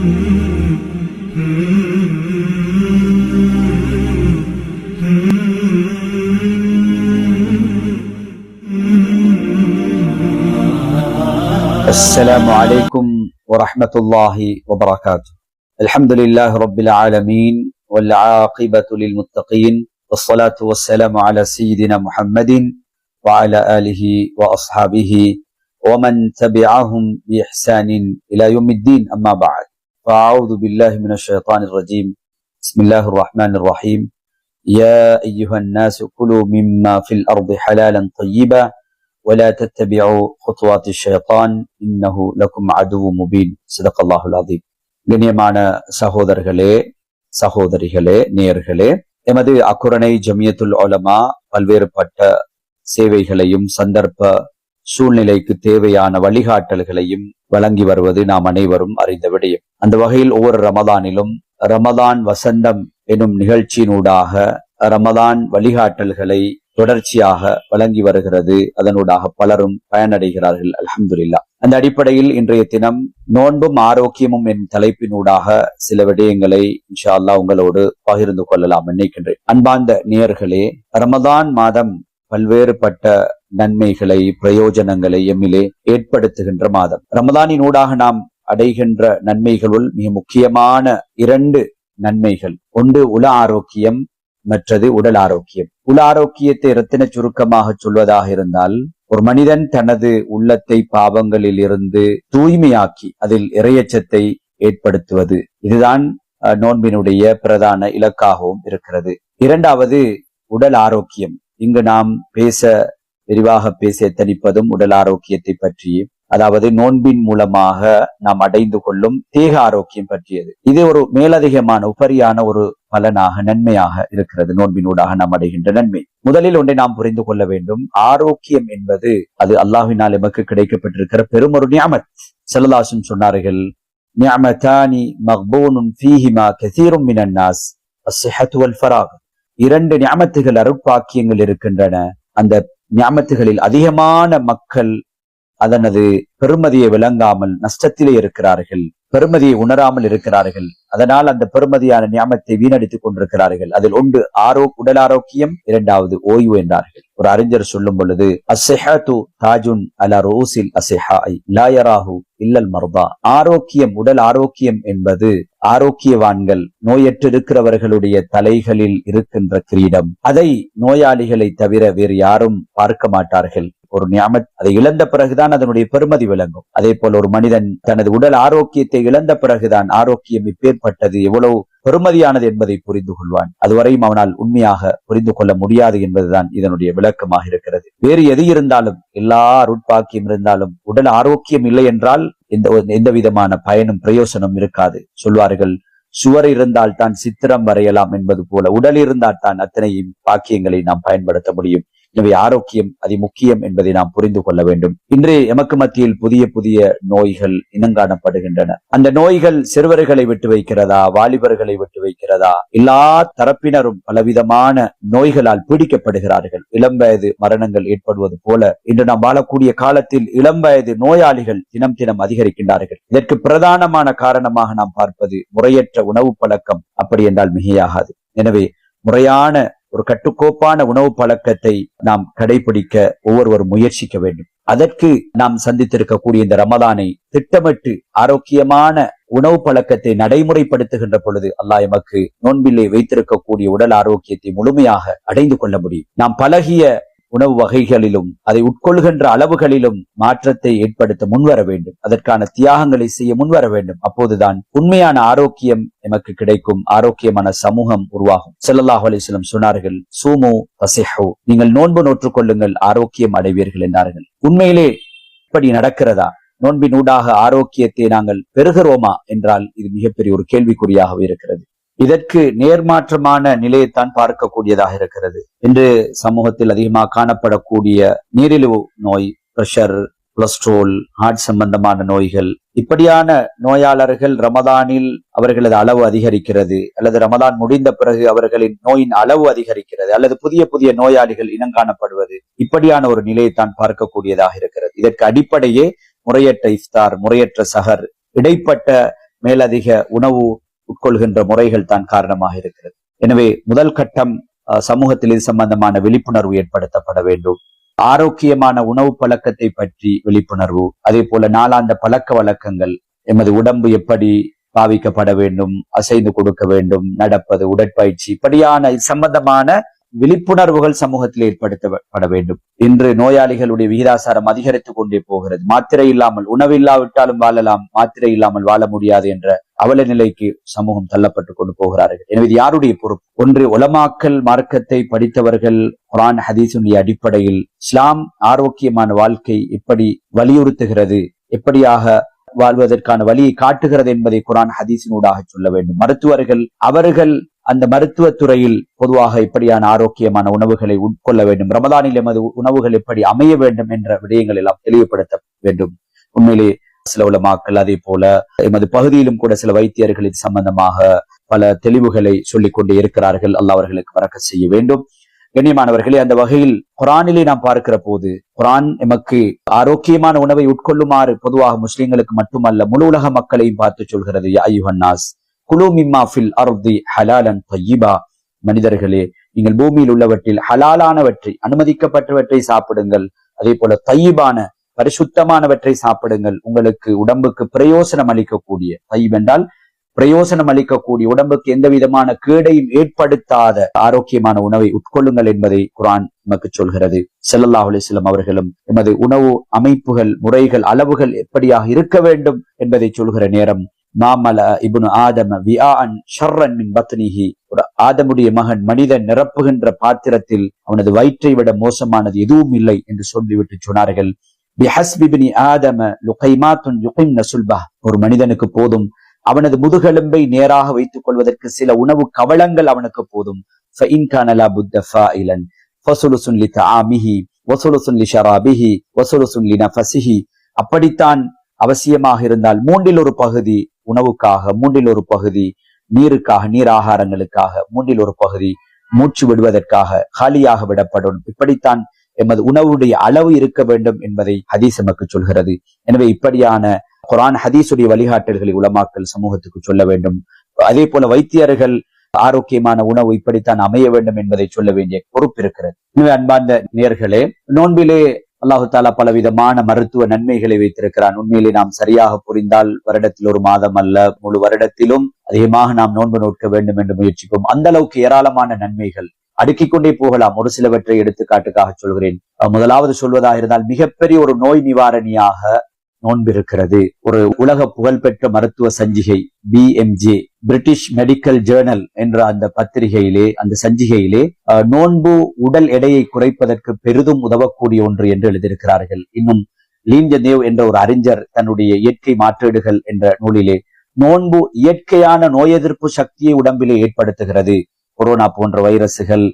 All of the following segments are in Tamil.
السلام عليكم ورحمة الله وبركاته. الحمد لله رب العالمين والعاقبة للمتقين والصلاة والسلام على سيدنا محمد وعلى آله وأصحابه ومن تبعهم بإحسان إلى يوم الدين. أما بعد فأعوذ بالله من الشيطان الرجيم بسم الله الرحمن الرحيم يا أيها الناس كلوا مما في الأرض حلالا طيبا ولا تتبعوا خطوات الشيطان إنه لكم عدو مبين صدق الله العظيم கண்ணியமான சகோதரர்களே சகோதரிகளே நேயர்களே எமது அக்குரணை ஜமியத்துல் உலமா பல்வேறுபட்ட சேவைகளையும் சந்தர்ப்ப சூழ்நிலைக்கு தேவையான வழிகாட்டல்களையும் வழங்கி வருவது நாம் அனைவரும் அறிந்த விடயம். அந்த வகையில் ஒவ்வொரு ரமதானிலும் ரமதான் வசந்தம் எனும் நிகழ்ச்சியினூடாக ரமதான் வழிகாட்டல்களை தொடர்ச்சியாக வழங்கி வருகிறது. அதனூடாக பலரும் பயனடைகிறார்கள். அலமதுல்லா அந்த அடிப்படையில் இன்றைய தினம் நோன்பும் ஆரோக்கியமும் என் தலைப்பினூடாக சில விடயங்களை இன்ஷா அல்லாஹ் உங்களோடு பகிர்ந்து கொள்ளலாம். நினைக்கின்றேன். அன்பார்ந்த நேயர்களே ரமதான் மாதம் பல்வேறுபட்ட நன்மைகளை பிரயோஜனங்களை எம்மிலே ஏற்படுத்துகின்ற மாதம். ரமதானினூடாக நாம் அடைகின்ற நன்மைகளுள் மிக முக்கியமான இரண்டு நன்மைகள். ஒன்று உல ஆரோக்கியம் மற்றது உடல் ஆரோக்கியம். உல ஆரோக்கியத்தை இரத்தின சுருக்கமாக சொல்வதாக இருந்தால் ஒரு மனிதன் தனது உள்ளத்தை பாவங்களில் இருந்து தூய்மையாக்கி அதில் இறையச்சத்தை ஏற்படுத்துவது. இதுதான் அஹ், நோன்பினுடைய பிரதான இலக்காகவும் இருக்கிறது. இரண்டாவது உடல் ஆரோக்கியம். இங்கு நாம் பேச விரிவாக பேச தனிப்பதும் உடல் ஆரோக்கியத்தை பற்றி அதாவது நோன்பின் மூலமாக நாம் அடைந்து கொள்ளும் தேக ஆரோக்கியம் பற்றியது. இது ஒரு மேலதிகமான உபரியான ஒரு பலனாக நன்மையாக இருக்கிறது. நோன்பினூடாக நாம் அடைகின்ற நன்மை. முதலில் ஒன்றை நாம் புரிந்து கொள்ள வேண்டும். ஆரோக்கியம் என்பது அது அல்லாஹினால் எமக்கு கிடைக்கப்பட்டிருக்கிற பெரும் ஒரு நியாமத் செல்லதாசன் சொன்னார்கள் நியமதானி மக்பூனும் ஃபீஹிமா கசீரும் மினன் நாஸ் வல் ஃபராக். இரண்டு நியமத்துகள் அருட்பாக்கியங்கள் இருக்கின்றன. அந்த நியமத்துகளில் அதிகமான மக்கள் அதனது பெருமதியை விளங்காமல் நஷ்டத்திலே இருக்கிறார்கள் பெருமதியை உணராமல் இருக்கிறார்கள். அதனால் அந்த பெருமதியான நியமத்தை வீணடித்துக் கொண்டிருக்கிறார்கள். அதில் ஒன்று ஆரோ உடல் ஆரோக்கியம் இரண்டாவது ஓய்வு என்றார்கள். ஒரு அறிஞர் சொல்லும் பொழுது அசெஹாத்து தாஜுன் அல ரோசில் அசெஹாய் லாயராகு இல்லல் மர்தா. ஆரோக்கியம் உடல் ஆரோக்கியம் என்பது ஆரோக்கியவான்கள் நோயற்றிருக்கிறவர்களுடைய தலைகளில் இருக்கின்ற கிரீடம். அதை நோயாளிகளை தவிர வேறு யாரும் பார்க்க மாட்டார்கள். ஒரு நியாமத் அதை இழந்த பிறகுதான் அதனுடைய பெருமதி விளங்கும். அதே போல ஒரு மனிதன் தனது உடல் ஆரோக்கியத்தை இழந்த பிறகுதான் ஆரோக்கியம் இப்பேற்பட்டது எவ்வளவு பெருமதியானது என்பதை புரிந்து கொள்வான். அதுவரையும் அவனால் உண்மையாக புரிந்து கொள்ள முடியாது என்பதுதான் இதனுடைய விளக்கமாக இருக்கிறது. வேறு எது இருந்தாலும் எல்லா அருட்பாக்கியம் இருந்தாலும் உடல் ஆரோக்கியம் இல்லை என்றால் இந்த எந்த விதமான பயனும் பிரயோசனம் இருக்காது. சொல்வார்கள் சுவர் இருந்தால் தான் சித்திரம் வரையலாம் என்பது போல உடல் இருந்தால் தான் அத்தனையும் பாக்கியங்களை நாம் பயன்படுத்த முடியும். எனவே ஆரோக்கியம் அதி முக்கியம் என்பதை நாம் புரிந்து கொள்ள வேண்டும். இன்று எமக்கு மத்தியில் புதிய புதிய நோய்கள் இனங்காணப்படுகின்றன. அந்த நோய்கள் சிறுவர்களை விட்டு வைக்கிறதா வாலிபர்களை விட்டு வைக்கிறதா? எல்லா தரப்பினரும் பலவிதமான நோய்களால் பீடிக்கப்படுகிறார்கள். இளம் வயது மரணங்கள் ஏற்படுவது போல இன்று நாம் வாழக்கூடிய காலத்தில் இளம் வயது நோயாளிகள் தினம் தினம் அதிகரிக்கின்றார்கள். இதற்கு பிரதானமான காரணமாக நாம் பார்ப்பது முறையற்ற உணவு பழக்கம். அப்படி என்றால் மிகையாகாது. எனவே முறையான ஒரு கட்டுக்கோப்பான உணவு பழக்கத்தை நாம் கடைபிடிக்க ஒவ்வொருவரும் முயற்சிக்க வேண்டும். அதற்கு நாம் சந்தித்திருக்கக்கூடிய இந்த ரமதானை திட்டமிட்டு ஆரோக்கியமான உணவு பழக்கத்தை நடைமுறைப்படுத்துகின்ற பொழுது அல்லாஹ் எமக்கு நோன்பிலே வைத்திருக்கக்கூடிய உடல் ஆரோக்கியத்தை முழுமையாக அடைந்து கொள்ள முடியும். நாம் பழகிய உணவு வகைகளிலும் அதை உட்கொள்கின்ற அளவுகளிலும் மாற்றத்தை ஏற்படுத்த முன்வர வேண்டும். அதற்கான தியாகங்களை செய்ய முன்வர வேண்டும். அப்போதுதான் உண்மையான ஆரோக்கியம் எமக்கு கிடைக்கும். ஆரோக்கியமான சமூகம் உருவாகும். செல்லல்லாஹ் அலிஸ்லம் சொன்னார்கள் சூமு தசிஹோ நீங்கள் நோன்பு நோற்றுக் கொள்ளுங்கள் ஆரோக்கியம் அடைவீர்கள் என்றார்கள். உண்மையிலே இப்படி நடக்கிறதா? நோன்பின் ஊடாக ஆரோக்கியத்தை நாங்கள் பெறுகிறோமா? என்றால் இது மிகப்பெரிய ஒரு கேள்விக்குறியாகவே இருக்கிறது. இதற்கு நேர்மாற்றமான நிலையைத்தான் பார்க்கக்கூடியதாக இருக்கிறது. இன்று சமூகத்தில் அதிகமாக காணப்படக்கூடிய நீரிழிவு நோய் பிரஷர் கொலஸ்ட்ரோல் ஹார்ட் சம்பந்தமான நோய்கள் இப்படியான நோயாளர்கள் ரமதானில் அவர்களது அளவு அதிகரிக்கிறது அல்லது ரமதான் முடிந்த பிறகு அவர்களின் நோயின் அளவு அதிகரிக்கிறது அல்லது புதிய புதிய நோயாளிகள் இனங்காணப்படுவது இப்படியான ஒரு நிலையைத்தான் பார்க்கக்கூடியதாக இருக்கிறது. இதற்கு அடிப்படையே முறையற்ற இஃப்தார் முறையற்ற சஹர் இடைப்பட்ட மேலதிக உணவு உட்கொள்கின்ற முறைகள் தான் காரணமாக இருக்கிறது. எனவே முதல் கட்டம் சமூகத்தில் இது சம்பந்தமான விழிப்புணர்வு ஏற்படுத்தப்பட வேண்டும். ஆரோக்கியமான உணவு பழக்கத்தை பற்றி விழிப்புணர்வு அதே போல நாளாந்த பழக்க வழக்கங்கள் எமது உடம்பு எப்படி பாவிக்கப்பட வேண்டும் அசைந்து கொடுக்க வேண்டும் நடப்பது உடற்பயிற்சி இப்படியான சம்பந்தமான விழிப்புணர்வுகள் சமூகத்தில் ஏற்படுத்தப்பட வேண்டும். இன்று நோயாளிகளுடைய விகிதாசாரம் அதிகரித்துக் கொண்டே போகிறது. மாத்திரை இல்லாமல் உணவில்லாவிட்டாலும் வாழலாம் மாத்திரை இல்லாமல் வாழ முடியாது என்ற அவல நிலைக்கு சமூகம் தள்ளப்பட்டு கொண்டு போகிறார்கள். எனவே இது யாருடைய பொறுப்பு? ஒன்று உலமாக்கல் மார்க்கத்தை படித்தவர்கள் குரான் ஹதீசுடைய அடிப்படையில் இஸ்லாம் ஆரோக்கியமான வாழ்க்கை எப்படி வலியுறுத்துகிறது எப்படியாக வாழ்வதற்கான வழியை காட்டுகிறது என்பதை குரான் ஹதீசினூடாக சொல்ல வேண்டும். மருத்துவர்கள் அவர்கள் அந்த மருத்துவத் துறையில் பொதுவாக இப்படியான ஆரோக்கியமான உணவுகளை உட்கொள்ள வேண்டும். ரமதானில் எமது உணவுகள் எப்படி அமைய வேண்டும் என்ற விடயங்கள் எல்லாம் தெளிவுபடுத்த வேண்டும். உண்மையிலே சில உலமாக்கள் அதே போல எமது பகுதியிலும் கூட சில வைத்தியர்கள் இது சம்பந்தமாக பல தெளிவுகளை சொல்லிக் கொண்டே இருக்கிறார்கள். அல்ல அவர்களுக்கு வரக்க செய்ய வேண்டும். கண்ணியமானவர்களே அந்த வகையில் குரானிலே நாம் பார்க்கிற போது குரான் எமக்கு ஆரோக்கியமான உணவை உட்கொள்ளுமாறு பொதுவாக முஸ்லிம்களுக்கு மட்டுமல்ல முழு உலக மக்களையும் பார்த்து சொல்கிறது யா அய்யுஹன்னாஸ் ஃபில் அர்தி ஹலாலன் தய்யிபா மனிதர்களே நீங்கள் பூமியில் உள்ளவற்றில் ஹலாலானவற்றை அனுமதிக்கப்பட்டவற்றை சாப்பிடுங்கள். அதே போல தையிபான பரிசுத்தமானவற்றை சாப்பிடுங்கள். உங்களுக்கு உடம்புக்கு பிரயோசனம் அளிக்கக்கூடிய தையீப் என்றால் பிரயோசனம் அளிக்கக்கூடிய உடம்புக்கு எந்த விதமான கேடையும் ஏற்படுத்தாத ஆரோக்கியமான உணவை உட்கொள்ளுங்கள் என்பதை குரான் நமக்கு சொல்கிறது. செல்லல்லா அலிஸ்லம் அவர்களும் எமது உணவு அமைப்புகள் முறைகள் அளவுகள் எப்படியாக இருக்க வேண்டும்? என்பதை சொல்கிற நேரம் மாமல இபுனு ஆதம ஷர்ரன் மின் பத்னிஹி. ஒரு ஆதமுடைய மகன் மனிதன் நிரப்புகின்ற பாத்திரத்தில் அவனது வயிற்றை விட மோசமானது எதுவும் இல்லை என்று சொல்லிவிட்டு சொன்னார்கள். ஒரு மனிதனுக்கு போதும். அவனது முதுகெலும்பை நேராக வைத்துக் கொள்வதற்கு சில உணவு கவளங்கள் அவனுக்கு போதும். அப்படித்தான் அவசியமாக இருந்தால் மூன்றில் ஒரு பகுதி உணவுக்காக மூன்றில் ஒரு பகுதி நீருக்காக நீர் ஆகாரங்களுக்காக மூன்றில் ஒரு பகுதி மூச்சு விடுவதற்காக காலியாக விடப்படும். இப்படித்தான் எமது உணவுடைய அளவு இருக்க வேண்டும் என்பதை ஹதீஸ் எமக்கு சொல்கிறது. எனவே இப்படியான குரான் ஹதீஸுடைய வழிகாட்டல்களை உலமாக்கல் சமூகத்துக்கு சொல்ல வேண்டும். அதே போல வைத்தியர்கள் ஆரோக்கியமான உணவு இப்படித்தான் அமைய வேண்டும் என்பதை சொல்ல வேண்டிய பொறுப்பு இருக்கிறது. எனவே அன்பார்ந்த நேர்களே நோன்பிலே அல்லாஹு தாலா பலவிதமான மருத்துவ நன்மைகளை வைத்திருக்கிறான். உண்மையிலே நாம் சரியாக புரிந்தால் வருடத்தில் ஒரு மாதம் அல்ல முழு வருடத்திலும் அதிகமாக நாம் நோன்பு நோக்க வேண்டும் என்று முயற்சிப்போம். அந்த அளவுக்கு ஏராளமான நன்மைகள். அடுக்கிக் கொண்டே போகலாம். ஒரு சிலவற்றை எடுத்துக்காட்டுக்காக சொல்கிறேன். முதலாவது சொல்வதாக இருந்தால் மிகப்பெரிய ஒரு நோய் நிவாரணியாக நோன்பு இருக்கிறது. ஒரு உலக புகழ்பெற்ற மருத்துவ சஞ்சிகை பிஎம்ஜே பிரிட்டிஷ் மெடிக்கல் ஜேர்னல் என்ற அந்த பத்திரிகையிலே அந்த சஞ்சிகையிலே நோன்பு உடல் எடையை குறைப்பதற்கு பெரிதும் உதவக்கூடிய ஒன்று என்று எழுதியிருக்கிறார்கள். இன்னும் லீஞ்சதேவ் என்ற ஒரு அறிஞர் தன்னுடைய இயற்கை மாற்றீடுகள் என்ற நூலிலே நோன்பு இயற்கையான நோய் எதிர்ப்பு சக்தியை உடம்பிலே ஏற்படுத்துகிறது. கொரோனா போன்ற வைரசுகள்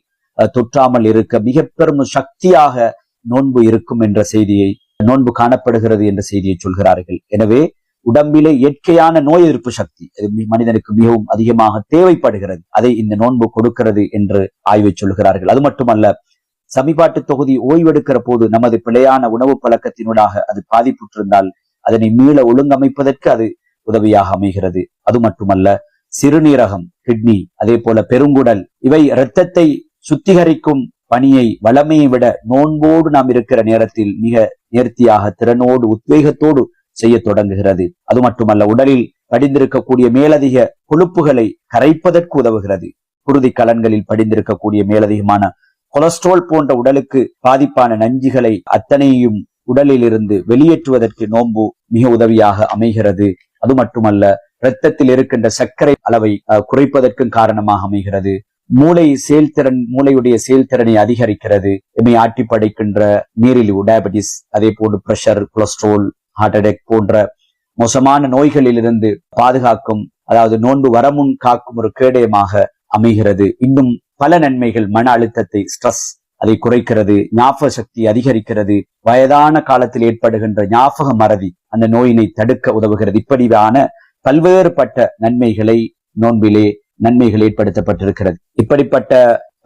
தொற்றாமல் இருக்க மிக பெரும் சக்தியாக நோன்பு இருக்கும் என்ற செய்தியை நோன்பு காணப்படுகிறது என்ற செய்தியை சொல்கிறார்கள். எனவே உடம்பிலே இயற்கையான நோய் எதிர்ப்பு சக்தி அது மனிதனுக்கு மிகவும் அதிகமாக தேவைப்படுகிறது. அதை இந்த நோன்பு கொடுக்கிறது என்று ஆய்வை சொல்கிறார்கள். அது மட்டுமல்ல சமிபாட்டு தொகுதி ஓய்வெடுக்கிற போது நமது பிழையான உணவு பழக்கத்தினூடாக அது பாதிப்புற்றிருந்தால் அதனை மீள ஒழுங்கமைப்பதற்கு அது உதவியாக அமைகிறது. அது மட்டுமல்ல சிறுநீரகம் கிட்னி அதே போல பெருங்குடல் இவை இரத்தத்தை சுத்திகரிக்கும் பணியை வளமையை விட நோன்போடு நாம் இருக்கிற நேரத்தில் மிக நேர்த்தியாக திறனோடு உத்வேகத்தோடு செய்ய தொடங்குகிறது. அது மட்டுமல்ல உடலில் படிந்திருக்கக்கூடிய மேலதிக கொழுப்புகளை கரைப்பதற்கு உதவுகிறது. குருதி கலன்களில் படிந்திருக்கக்கூடிய மேலதிகமான கொலஸ்ட்ரால் போன்ற உடலுக்கு பாதிப்பான நஞ்சுகளை அத்தனையும் உடலில் இருந்து வெளியேற்றுவதற்கு நோன்பு மிக உதவியாக அமைகிறது. அது மட்டுமல்ல இரத்தத்தில் இருக்கின்ற சர்க்கரை அளவை குறைப்பதற்கும் காரணமாக அமைகிறது. மூளை செயல்திறன் மூளையுடைய செயல்திறனை அதிகரிக்கிறது. எம்மை ஆட்டி படைக்கின்ற நீரிழிவு டயபெட்டிஸ் அதே போன்று பிரஷர் கொலஸ்ட்ரோல் ஹார்ட் அட்டாக் போன்ற மோசமான நோய்களிலிருந்து பாதுகாக்கும் அதாவது நோன்பு வரமுன் காக்கும் ஒரு கேடயமாக அமைகிறது. இன்னும் பல நன்மைகள் மன அழுத்தத்தை ஸ்ட்ரெஸ் அதை குறைக்கிறது ஞாபக சக்தி அதிகரிக்கிறது. வயதான காலத்தில் ஏற்படுகின்ற ஞாபக மறதி அந்த நோயினை தடுக்க உதவுகிறது. இப்படியான பல்வேறுபட்ட நன்மைகளை நோன்பிலே நன்மைகள் ஏற்படுத்தப்பட்டிருக்கிறது. இப்படிப்பட்ட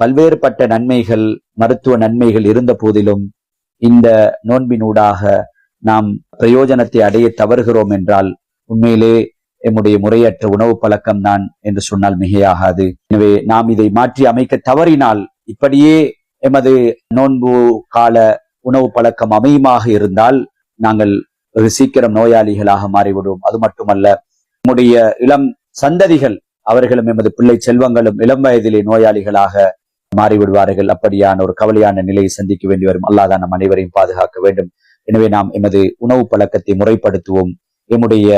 பல்வேறுபட்ட நன்மைகள் மருத்துவ நன்மைகள் இருந்த போதிலும் இந்த நோன்பினூடாக நாம் பிரயோஜனத்தை அடைய தவறுகிறோம் என்றால் உண்மையிலே எம்முடைய முறையற்ற உணவு பழக்கம் தான் என்று சொன்னால் மிகையாகாது. எனவே நாம் இதை மாற்றி அமைக்க தவறினால் இப்படியே எமது நோன்பு கால உணவு பழக்கம் அமையுமாக இருந்தால் நாங்கள் வெகு சீக்கிரம் நோயாளிகளாக மாறிவிடுவோம். அது மட்டுமல்ல நம்முடைய இளம் சந்ததிகள் அவர்களும் எமது பிள்ளை செல்வங்களும் இளம் வயதிலே நோயாளிகளாக மாறிவிடுவார்கள். அப்படியான ஒரு கவலையான நிலையை சந்திக்க வேண்டி வரும். அல்லாதான் நம் அனைவரையும் பாதுகாக்க வேண்டும். எனவே நாம் எமது உணவு பழக்கத்தை முறைப்படுத்துவோம். எம்முடைய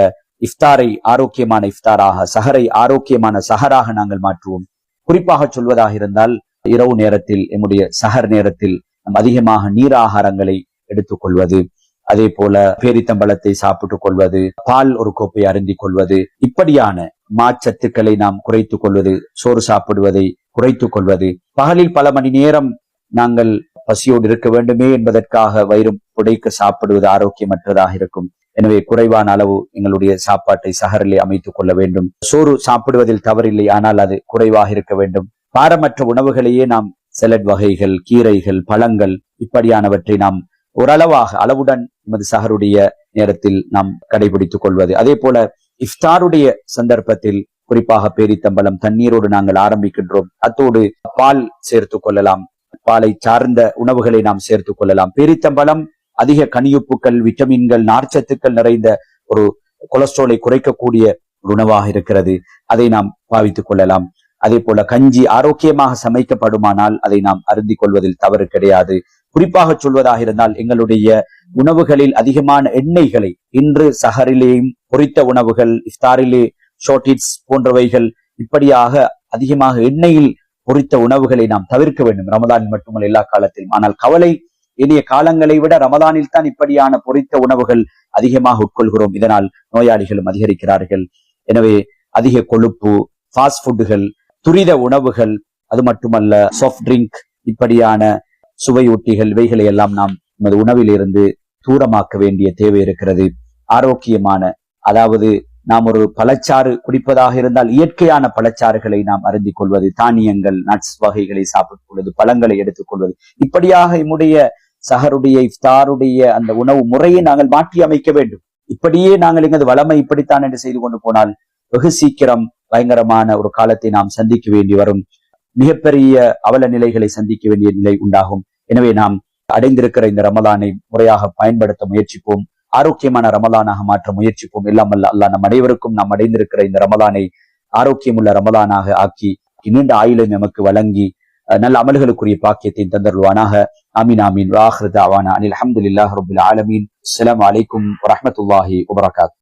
இஃப்தாரை ஆரோக்கியமான இஃப்தாராக சஹரை ஆரோக்கியமான சஹராக நாங்கள் மாற்றுவோம். குறிப்பாக சொல்வதாக இருந்தால் இரவு நேரத்தில் எம்முடைய சஹர் நேரத்தில் நாம் அதிகமாக நீர் ஆகாரங்களை எடுத்துக்கொள்வது அதே போல பேரித்தம்பழத்தை சாப்பிட்டுக் கொள்வது பால் ஒரு கோப்பை அருந்திக் கொள்வது இப்படியான மாச்சத்துக்களை நாம் குறைத்துக் கொள்வது சோறு சாப்பிடுவதை குறைத்துக் கொள்வது. பகலில் பல மணி நேரம் நாங்கள் பசியோடு இருக்க வேண்டுமே என்பதற்காக வயிறு புடைக்க சாப்பிடுவது ஆரோக்கியமற்றதாக இருக்கும். எனவே குறைவான அளவு எங்களுடைய சாப்பாட்டை சகரிலே அமைத்துக் கொள்ள வேண்டும். சோறு சாப்பிடுவதில் தவறில்லை ஆனால் அது குறைவாக இருக்க வேண்டும். பாரமற்ற உணவுகளையே நாம் செலட் வகைகள் கீரைகள் பழங்கள் இப்படியானவற்றை நாம் ஓரளவாக அளவுடன் நமது சகருடைய நேரத்தில் நாம் கடைபிடித்துக் கொள்வது. அதே போல இஃப்தாருடைய சந்தர்ப்பத்தில் குறிப்பாக பேரித்தம்பலம் தண்ணீரோடு நாங்கள் ஆரம்பிக்கின்றோம். அத்தோடு பால் சேர்த்துக் கொள்ளலாம். பாலை சார்ந்த உணவுகளை நாம் சேர்த்துக் கொள்ளலாம். பேரித்தம்பழம் அதிக கனியுப்புக்கள் விட்டமின்கள் நார்ச்சத்துக்கள் நிறைந்த ஒரு கொலஸ்ட்ராலை குறைக்கக்கூடிய ஒரு உணவாக இருக்கிறது. அதை நாம் பாவித்துக் கொள்ளலாம். அதே போல கஞ்சி ஆரோக்கியமாக சமைக்கப்படுமானால் அதை நாம் அருந்திக் கொள்வதில் தவறு கிடையாது. குறிப்பாக சொல்வதாக இருந்தால் எங்களுடைய உணவுகளில் அதிகமான எண்ணெய்களை இன்று சஹரிலேயும் பொரித்த உணவுகள் இஃப்தாரிலே ஷோட்டிட்ஸ் போன்றவைகள் இப்படியாக அதிகமாக எண்ணெயில் பொரித்த உணவுகளை நாம் தவிர்க்க வேண்டும். ரமதான் மட்டுமல்ல எல்லா காலத்திலும். ஆனால் கவலை இனிய காலங்களை விட ரமதானில் தான் இப்படியான பொரித்த உணவுகள் அதிகமாக உட்கொள்கிறோம். இதனால் நோயாளிகளும் அதிகரிக்கிறார்கள். எனவே அதிக கொழுப்பு ஃபாஸ்ட் ஃபுட்டுகள் துரித உணவுகள் அது மட்டுமல்ல சாஃப்ட் ட்ரிங்க் இப்படியான சுவையொட்டிகள் இவைகளை எல்லாம் நாம் நமது உணவிலிருந்து தூரமாக்க வேண்டிய தேவை இருக்கிறது. ஆரோக்கியமான அதாவது நாம் ஒரு பழச்சாறு குடிப்பதாக இருந்தால் இயற்கையான பழச்சாறுகளை நாம் அருந்திக் கொள்வது தானியங்கள் நட்ஸ் வகைகளை சாப்பிட்டுக் கொள்வது பழங்களை எடுத்துக் கொள்வது. இப்படியாக நம்முடைய சஹருடைய இஃப்தாருடைய அந்த உணவு முறையை நாங்கள் மாற்றி அமைக்க வேண்டும். இப்படியே நாங்கள் எங்களது வளமை இப்படித்தான் என்று செய்து கொண்டு போனால் வெகு சீக்கிரம் பயங்கரமான ஒரு காலத்தை நாம் சந்திக்க வேண்டி வரும். மிகப்பெரிய அவல நிலைகளை சந்திக்க வேண்டிய நிலை உண்டாகும். எனவே நாம் அடைந்திருக்கிற இந்த ரமலானை முறையாக பயன்படுத்த முயற்சிப்போம். ஆரோக்கியமான ரமலானாக மாற்ற முயற்சிப்போம். இல்லாமல் அல்ல நம் அனைவருக்கும் நாம் அடைந்திருக்கிற இந்த ரமலானை ஆரோக்கியமுள்ள ரமலானாக ஆக்கி நீண்ட ஆயுளம் நமக்கு வழங்கி நல்ல அமல்களுக்குரிய பாக்கியத்தை தந்தருவானாக அமீன் ஆமீன். வாஹ்ரத் அவானா அனில் அஹமதுல்லாஹ் ரபுல் ஆலமீன். அஸ்லாம் அலைக்கும் வரமத்துல்லாஹி வபரகாத்.